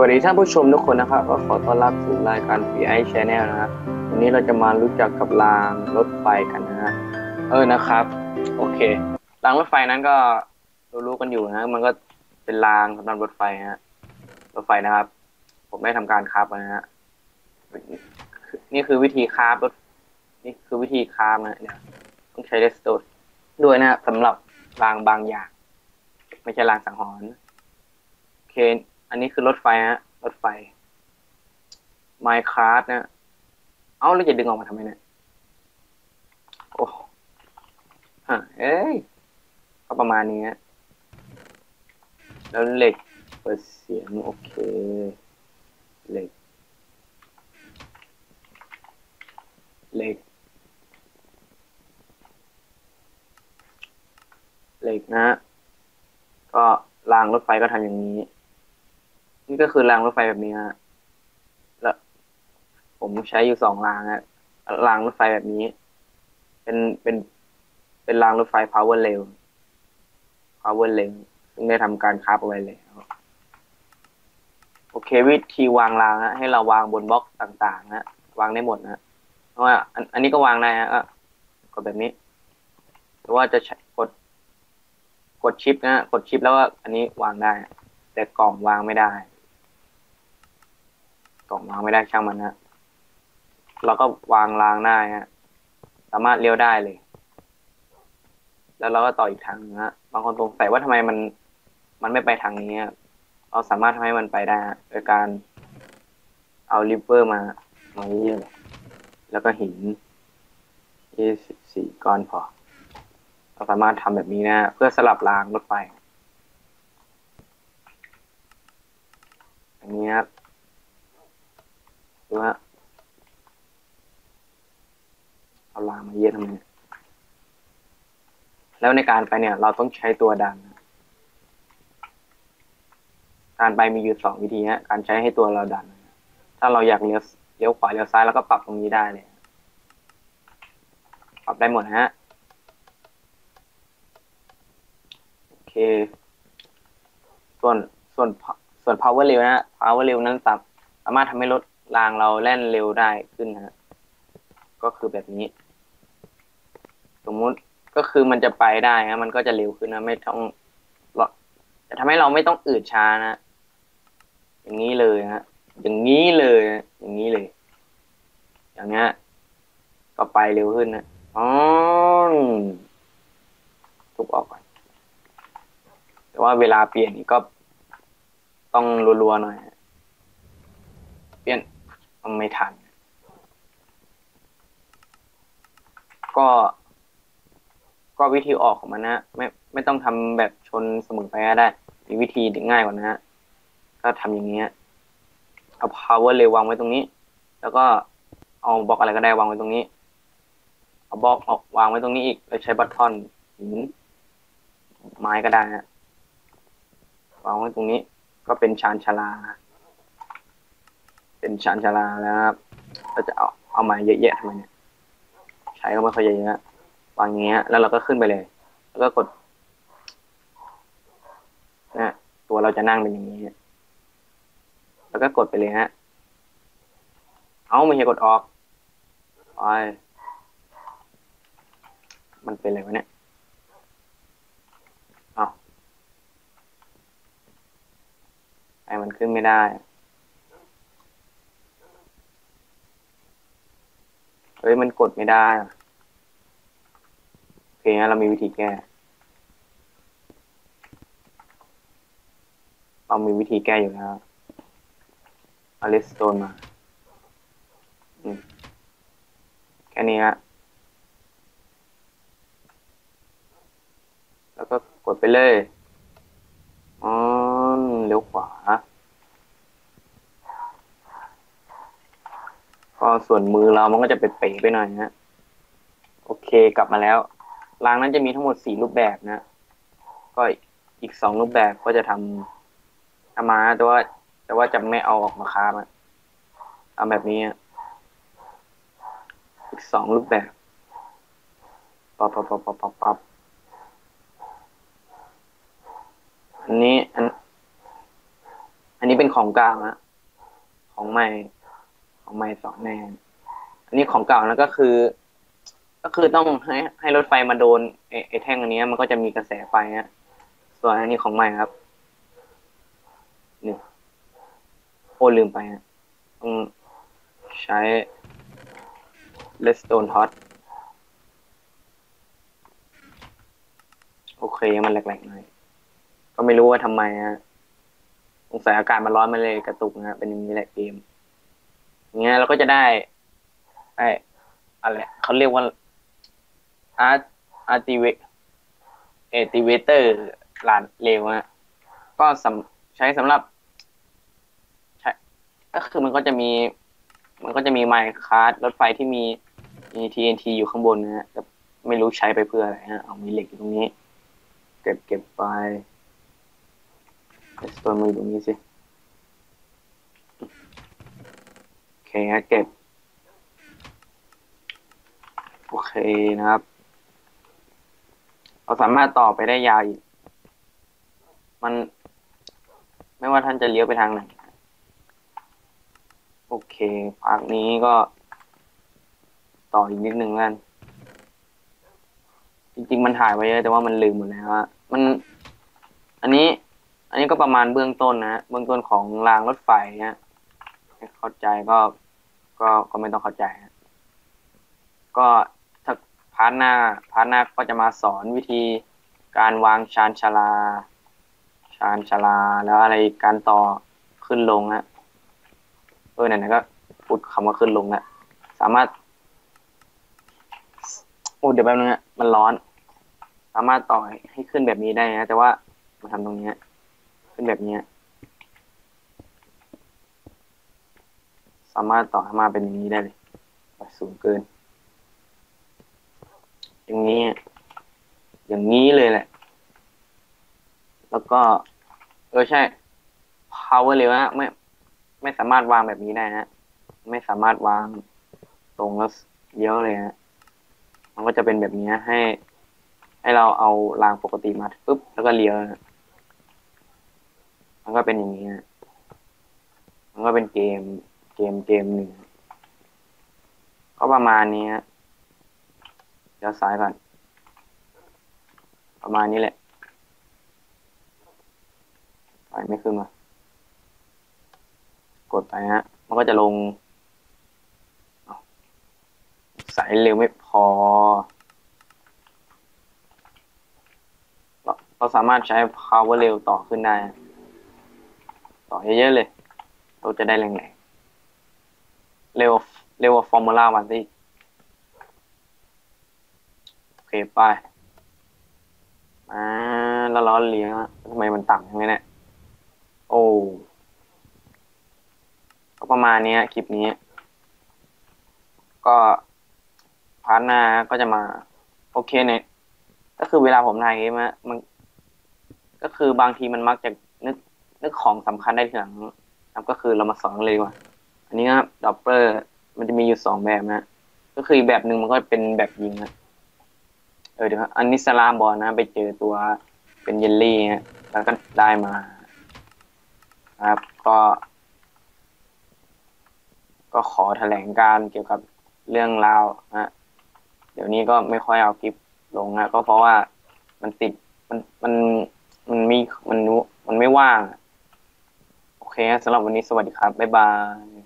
สวัสดีท่านผู้ชมทุกคนนะครับก็ขอต้อนรับสู่รายการ PI Channel นะครับวันนี้เราจะมารู้จักกับรางรถไฟกันนะฮะเออนะครับ โอเครางรถไฟนั้นก็รู้ๆกันอยู่นะ มันก็เป็นรางสำหรับรถไฟฮะรถไฟนะครับ ผมได้ทำการคาฟมานะฮะนี่คือวิธีคาฟรถนี่คือวิธีคาฟนะเนี่ยต้องใช้เรสโตด้วยนะสำหรับรางบางอย่าง ไม่ใช่รางสังหรณ์โอเค อันนี้คือรถไฟฮะ รถไฟ Minecraft นะ เอ้า แล้วจะดึงออกมาทำไมเนี่ย โอ้ฮะเอ้ย ก็ประมาณนี้ฮะแล้วเหล็กเปิดเสียง โอเค เหล็ก เหล็ก เหล็กนะฮะก็รางรถไฟก็ทำอย่างนี้ นี่ก็คือรางรถไฟแบบนี้ฮะแล้วผมใช้อยู่สองรางฮะรางรถไฟแบบนี้ เป็นเป็น เป็นรางรถไฟ power rail power rail ซึ่งได้ทำการคราฟเอาไว้แล้วโอเควิธีวางรางฮะให้เราวางบนบล็อกต่างๆฮะวางได้หมดนะเพราะว่าอันอันนี้ก็วางได้ฮะกดแบบนี้หรือว่าจะกด กดชิปนะฮะกดชิปแล้วก็อันนี้วางได้ แต่กล่องวางไม่ได้ กล่องวางไม่ได้ช่างมันนะเราก็วางรางได้ฮะสามารถเลี้ยวได้เลย แล้วเราก็ต่ออีกทางนะฮะบางคนสงสัยว่าทำไมมัน มันไม่ไปทางนี้อะเราสามารถทำให้มันไปได้ฮะโดยการเอาริปเปอร์มามาเยอะเลยแล้วก็หินยี่สิบสี่ก้อนพอ เราสามารถทำแบบนี้นะ เพื่อสลับรางรถไฟอย่างนี้ครับ ดูฮะเอารางมาเยอะทำไมแล้วในการไปเนี่ย เราต้องใช้ตัวดัน การไปมีอยู่สองวิธีฮะ การใช้ให้ตัวเราดัน ถ้าเราอยากเลี้ยวเลี้ยวขวาเลี้ยวซ้ายเราก็ปรับตรงนี้ได้เลย ปรับได้หมดฮะ โอเค ส่วนส่วนส่วน power rail นะ power rail นั้นสามสามารถทำให้รถ รางเราแล่นเร็วได้ขึ้นฮะก็คือแบบนี้ สมมุติก็คือมันจะไปได้นะมันก็จะเร็วขึ้นนะไม่ต้องจะทำให้เราไม่ต้องอืดช้านะอย่างนี้เลยฮะอย่างนี้เลยอย่างนี้เลย อย่างเงี้ยก็ไปเร็วขึ้นนะอ๋อทุบออกก่อนแต่ว่าเวลาเปลี่ยนนี่ก็ต้องรัวๆหน่อยเปลี่ยน ไม่ทัน ก็ ก็วิธีออกของมันนะไม่ไม่ต้องทำแบบชนเสมอไปก็ได้ มีวิธีง่ายกว่านะฮะก็ทำอย่างนี้เอา power เร็ววางไว้ตรงนี้ แล้วก็เอาบล็อกอะไรก็ได้วางไว้ตรงนี้ เอาบล็อกออกวางไว้ตรงนี้อีกแล้วใช้บัตทอนหินไม้ก็ได้ฮะวางไว้ตรงนี้ ก็เป็นชานชาลา เป็นชานชาลาแล้วครับเราจะเอาเอาไม้เยอะแยะทำไมเนี่ยใช้ก็ไม่ค่อยเยอะวางอย่างเงี้ย แล้วเราก็ขึ้นไปเลย แล้วก็กดนะตัวเราจะนั่งเป็นอย่างนี้แล้วก็กดไปเลยฮะ เอาไม่ใช่กดออกไปมันเป็นอะไรวะเนี่ยเอาไอ้มันขึ้นไม่ได้ เฮ้ยมันกดไม่ได้โอเคงั้นเรามีวิธีแก้ เรามีวิธีแก้อยู่แล้วเอาเลสโตนมาแค่นี้ฮะแล้วก็กดไปเลย อ๋อ เลี้ยวขวา ก็ส่วนมือเรามันก็จะเป๋ๆไปหน่อยนะโอเคกลับมาแล้วรางนั้นจะมีทั้งหมดสี่รูปแบบนะ ก็อีกสองรูปแบบก็จะทำทำมาแต่ว่าแต่ว่าจะไม่เอาออกมาค้ามาทำแบบนี้อีกสองรูปแบบปับปับปับปับปับปับอันนี้อัน อันนี้เป็นของก่างนะของใหม่ ของใหม่สองแนนอันนี้ของเก่าแล้วก็คือ ก็คือต้องให้ให้รถไฟมาโดนไอ้ไอ้แท่งอันนี้มันก็จะมีกระแสไฟฮะส่วนอันนี้ของใหม่ครับนี่โอ้ลืมไปฮะต้องใช้ redstone hot โอเคมันแหลกๆหน่อย ก็ไม่รู้ว่าทำไมฮะสงสัยอากาศมันร้อนมาเลยกระตุกนะเป็นอย่างนี้แหละเกม เงี้ยเราก็จะได้ ไอ้อะไรเขาเรียกว่า art artivate activator หลานเร็วฮะก็สำใช้สำหรับใช้ก็คือมันก็จะมี มันก็จะมีไมค์คาร์ดรถไฟที่มีมี TNT อยู่ข้างบนนะฮะแต่ไม่รู้ใช้ไปเพื่ออะไรฮะเอามีเหล็กอยู่ตรงนี้ เก็บเก็บไปเอสตัวมือตรงนี้สิ โอ เคฮะเก็บ โอเคนะครับ เราสามารถต่อไปได้ยาวอีก มัน ไม่ว่าท่านจะเลี้ยวไปทางไหน โอเคภาคนี้ก็ ต่ออีกนิดนึงแล้วกัน จริง ๆ มันถ่ายไว้เยอะ แต่ว่ามันลืมหมดแล้วอะมัน อันนี้ อันนี้ก็ประมาณเบื้องต้นนะ เบื้องต้นของรางรถไฟนะ เข้าใจก็ ก็ก็ไม่ต้องเข้าใจก็ถ้าพาร์ทหน้าพาร์ทหน้าก็จะมาสอนวิธีการวางชานชาลา ชานชาลาแล้วอะไรการต่อขึ้นลงนะเออไหนๆก็พูดคำว่าขึ้นลงนะสามารถโอ้เดี๋ยวแป๊บนึงอะมันร้อน สามารถต่อให้ขึ้นแบบนี้ได้นะแต่ว่ามาทำตรงนี้ขึ้นแบบนี้ สามารถต่อให้มาเป็นอย่างนี้ได้เลยสูงเกิน อย่างนี้ อย่างนี้เลยแหละ แล้วก็ เออใช่ power เร็วนะไม่ไม่สามารถวางแบบนี้ได้นะไม่สามารถวางตรงแล้วเยอะเลยนะมันก็จะเป็นแบบนี้ให้ ให้เราเอารางปกติมาปุ๊บแล้วก็เลี้ยวนะมันก็เป็นอย่างนี้นะมันก็เป็นเกม เกมเกมหนึ่งก็ประมาณนี้ฮะเดี๋ยวซ้ายก่อน ประมาณนี้แหละไปไม่ขึ้นมากดไปฮะ มันก็จะลงสายเร็วไม่พอ เราเราสามารถใช้ power เร็วต่อขึ้นได้ ต่อเยอะๆเลยเราจะได้แรงๆ เร็วเร็วกว่าฟอร์มูล่าวันสิโอเคไปอ่าแล้วล้อเลี้ยงทำไมมันต่ำอย่างนี้เนี่ยโอ้ก็ประมาณนี้คลิปนี้ ก็พาร์ทหน้าก็จะมา โอเคเนี่ยก็คือเวลาผมถ่ายเกมะมัน ก็คือบางทีมันมักจะนึกนึกของสำคัญได้ทีหลังนะครับก็คือเรามาสอนเลยดีกว่า อันนี้ครับดับเบิลมันจะมีอยู่สองแบบนะก็คือแบบหนึ่งมันก็เป็นแบบยิงนะเออเดี๋ยวครับอันนี้สลามบอลนะ ไปเจอตัวเป็นเยลลี่ฮะแล้วก็ได้มา ครับ ก็ ก็ขอแถลงการเกี่ยวกับเรื่องราวนะเดี๋ยวนี้ก็ไม่ค่อยเอาคลิปลงนะก็เพราะว่ามันติดมันมันมันมีมันมันไม่ว่าง โอเคสำหรับวันนี้สวัสดีครับ บ๊ายบาย